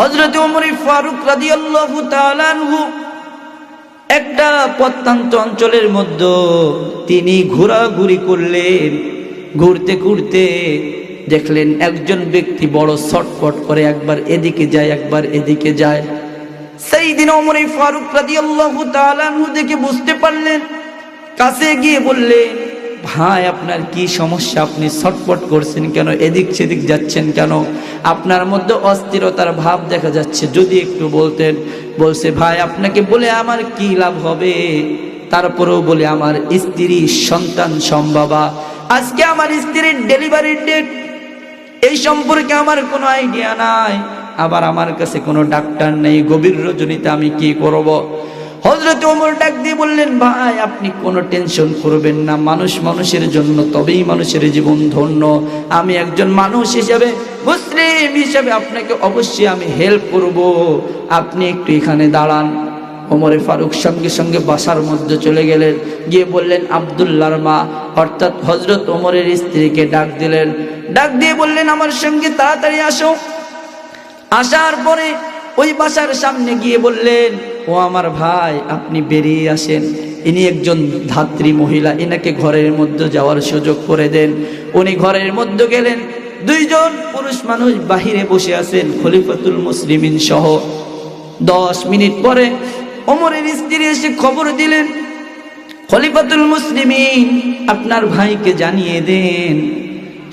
হজরত উমর ফারুক রাদিয়াল্লাহু তাআলা একটা প্রত্যন্ত অঞ্চলের মধ্যে তিনি ঘোরাঘুরি করলেন। ঘুরতে ঘুরতে দেখলেন একজন ব্যক্তি বড় ছটফট করে একবার এদিকে যায়, একবার এদিকে যায়। সেই দিন অমর ফারুক রাদিয়াল্লাহু তাআলা দেখে বুঝতে পারলেন, কাছে গিয়ে বললেন ভাই, আপনার কি সমস্যা? আপনি ছটফট করছেন কেন? এদিক সেদিক যাচ্ছেন কেন? আপনার মধ্যে অস্থিরতার ভাব দেখা যাচ্ছে। যদি একটু বলতেন, বলছে, ভাই, আপনাকে বলে আমার কি লাভ হবে? তারপরেও বলে, আমার স্ত্রী সন্তান সম্ভবা। আজকে আমার স্ত্রীর ডেলিভারির ডেট। এই সম্পর্কে আমার কোনো আইডিয়া নাই। আবার আমার কাছে কোনো ডাক্তার নেই। গভীর রজনীতে আমি কি করব। হজরত ওমর ডাক দিয়ে বললেন, ভাই, আপনি কোনো টেনশন করবেন না। মানুষ মানুষের জন্য, তবেই মানুষের জীবন ধন্য। আমি একজন মানুষ হিসেবে, মুসলিম হিসেবে আপনাকে অবশ্যই আমি হেল্প করব। আপনি একটু এখানে দাঁড়ান। ওমরে ফারুক সঙ্গে সঙ্গে বাসার মধ্যে চলে গেলেন। গিয়ে বললেন আবদুল্লার মা। অর্থাৎ হজরত ওমরের স্ত্রীকে ডাক দিলেন। ডাক দিয়ে বললেন, আমার সঙ্গে তাড়াতাড়ি আসো। আসার পরে ওই বাসার সামনে গিয়ে বললেন ও আমার ভাই, আপনি বেরিয়ে আসেন। ইনি একজন ধাত্রী মহিলা এনাকে ঘরের মধ্যে যাওয়ার সুযোগ করে দেন। উনি ঘরের মধ্যে গেলেন। দুইজন পুরুষ মানুষ বাহিরে বসে আছেন, খলিফাতুল মুসলিমিন সহ। দশ মিনিট পরে ওমরের স্ত্রী এসে খবর দিলেন, খলিফাতুল মুসলিমিন, আপনার ভাইকে জানিয়ে দেন।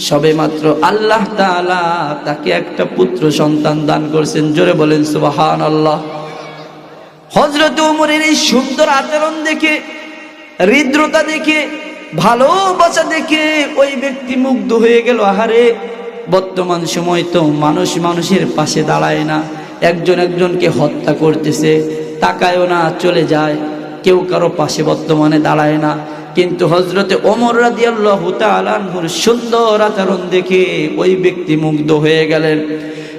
সবে মাত্র আল্লাহ তাকে একটা পুত্র সন্তান দান করছেন। জোরে বলেন সুবাহান আল্লাহ হজরত উমরের এই সুন্দর আচরণ দেখে, হৃদ্রতা দেখে, ভালোবাসা দেখে ওই ব্যক্তি মুগ্ধ হয়ে গেল। আহারে, বর্তমান সময় তো মানুষ মানুষের পাশে দাঁড়ায় না। একজন একজনকে হত্যা করতেছে, তাকায়ও না, চলে যায়। কেউ কারও পাশে বর্তমানে দাঁড়ায় না। কিন্তু হজরতে ওমর রাদিয়াল্লাহু তাআলার সুন্দর আচরণ দেখে ওই ব্যক্তি মুগ্ধ হয়ে গেলেন।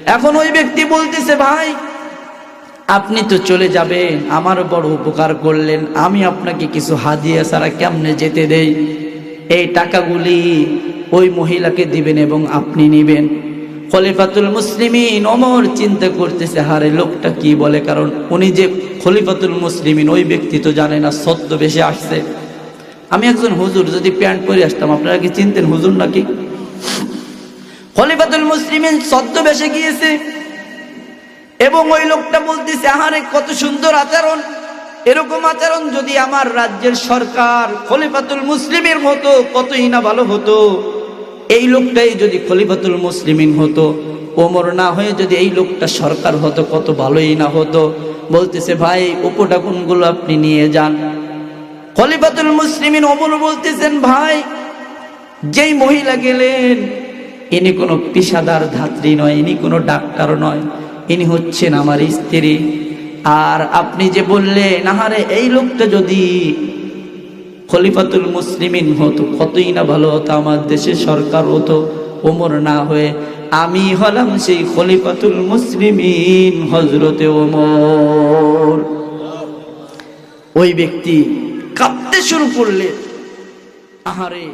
এখন ওই ব্যক্তি বলতেছে, ভাই আপনি তো চলে যাবেন আমার বড় উপকার করলেন, আমি আপনাকে কিছু হাদিয়া ছাড়া কেমনে যেতে দেই? এই টাকাগুলি ওই মহিলাকে দিবেন এবং আপনি নেবেন। খলিফাতুল মুসলিমিন অমর চিন্তা করতেছে, হারে লোকটা কি বলে? কারণ উনি যে খলিফাতুল মুসলিমিন, ওই ব্যক্তি তো জানে না, সদ্য বেশি আসছে। আমি একজন হুজুর, যদি প্যান্ট পরে আসতাম, আপনারা কি চিনতেন হুজুর নাকি? খলিফাতুল মুসলিমিন সদ্য বেশে গিয়েছে। এবং ওই লোকটা বলতেছে, আহারে, কত সুন্দর আচরণ। এরকম আচরণ যদি আমার রাজ্যের সরকার খলিফাতুল মুসলিমের মতো, কতই না ভালো হতো। এই লোকটাই যদি খলিফাতুল মুসলিমিন হতো, ওমর না হয়ে যদি এই লোকটা সরকার হতো, কত ভালোই না হতো। বলতেছে, ভাই উপটাকুনগুলো আপনি নিয়ে যান? খলিফাতুল মুসলিমিন অমর বলতেছেন, ভাই, যেই মহিলা গেলেন, ইনি কোনো পেশাদার ধাত্রী নয়, ইনি কোনো ডাক্তার নয়। ইনি হচ্ছেন আমার স্ত্রী। আর আপনি যে বললেন, আহারে, এই লোকটা যদি খলিফাতুল মুসলিমিন হতো, কতই না ভালো হতো, আমার দেশে সরকার হতো, ওমর না হয়ে। আমি হলাম সেই খলিফাতুল মুসলিমিন হজরতে ওমর। ওই ব্যক্তি কাঁদতে শুরু করলে আহারে